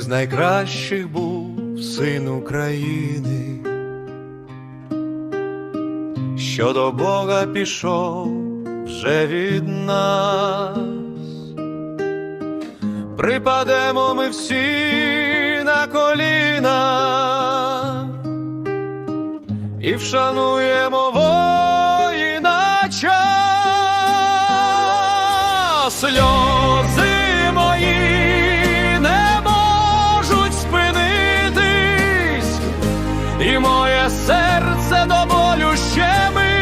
з найкращих був син України, що до Бога пішов вже від нас. Припадемо ми всі на коліна і вшануємо воїна час. Сльози і моє серце до болю щемить,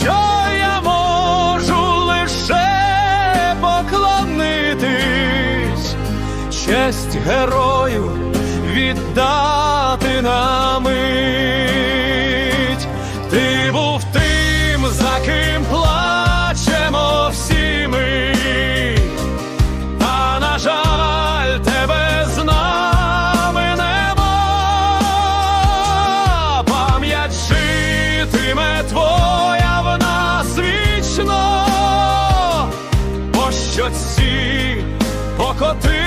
що я можу лише поклонитись, честь герою віддати на мить. Ти був тим, за ким плачемо всі ми, а на жаль, тебе Ako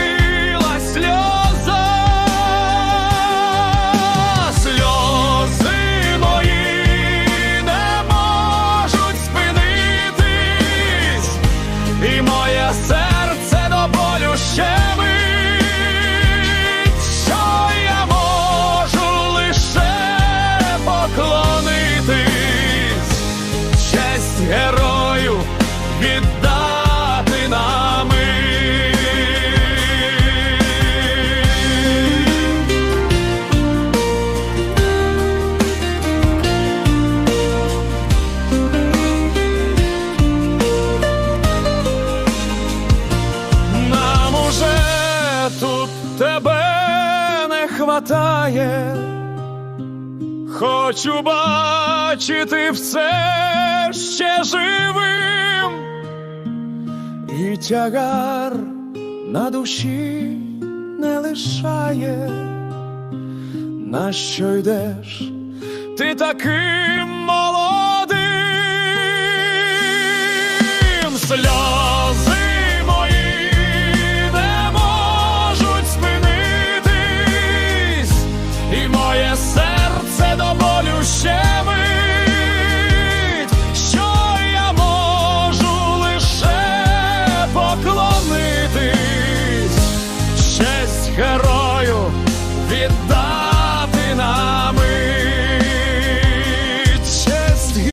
хватає. Хочу бачити все ще живим, і тягар на душі не лишає, на що йдеш ти таким молодим.